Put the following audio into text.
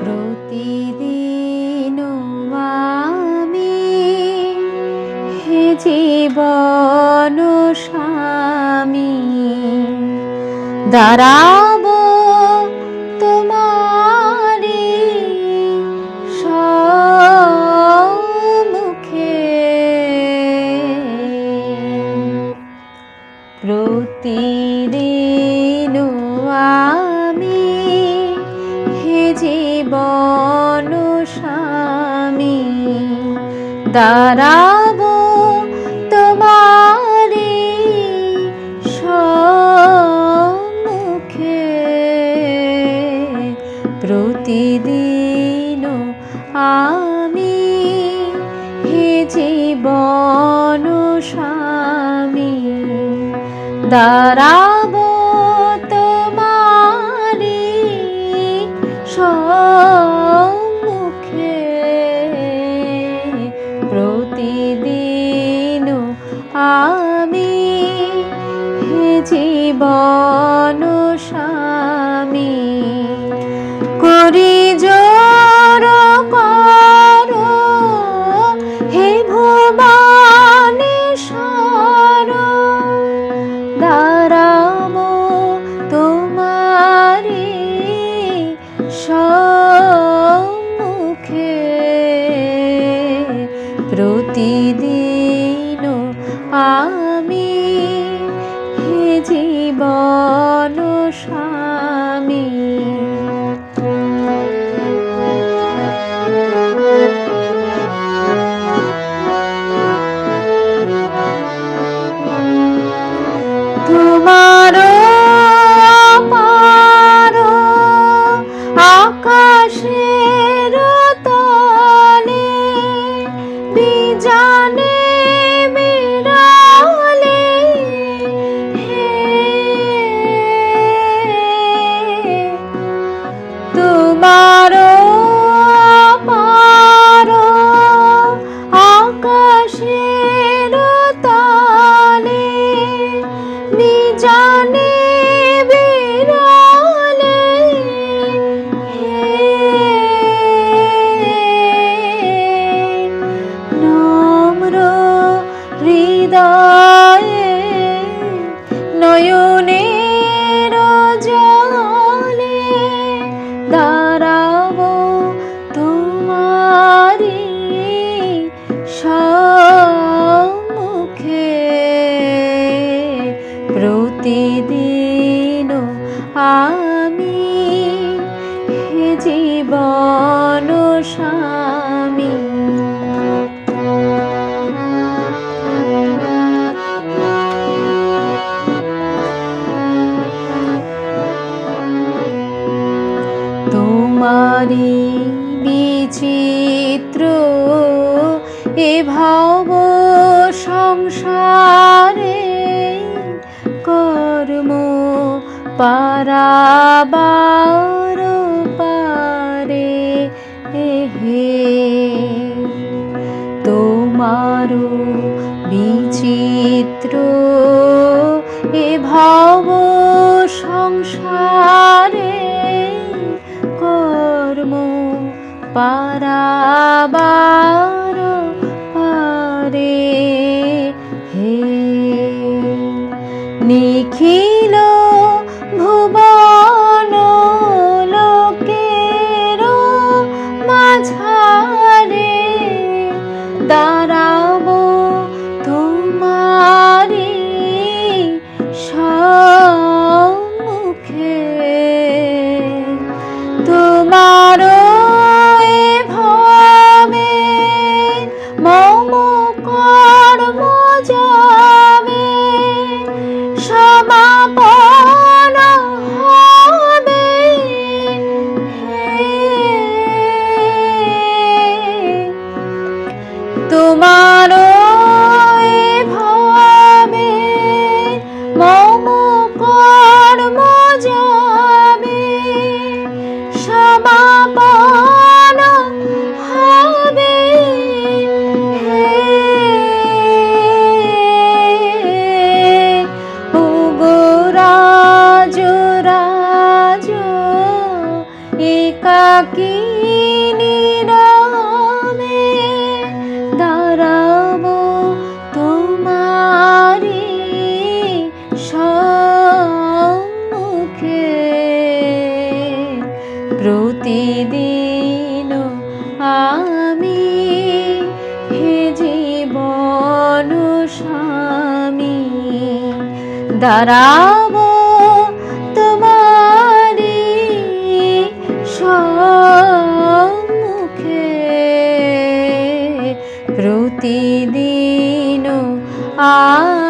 প্রতিদিন আমি হে জীবন স্বামী দাঁড়াবো তোমারি সম্মুখে। প্রতিদিন স্বামী দাঁড়াবো তোমারি সম্মুখে। প্রতিদিন আমি হে জীবন স্বামী দাঁড়াবো আমি হে জীবন জীবন স্বামী। বিরলে নম্র হৃদয়ে নয়নের আমি হে জীবন স্বামী। তোমারি বিচিত্র এ ভব সংসারে পারাবার পারে হে তোমারও বিচিত্র এ ভব সংসারে কর্ম পারাবার পারে হে নিখিল দাঁড়াবো দাঁড়াবো তোমারি সম্মুখে। প্রতিদিন আমি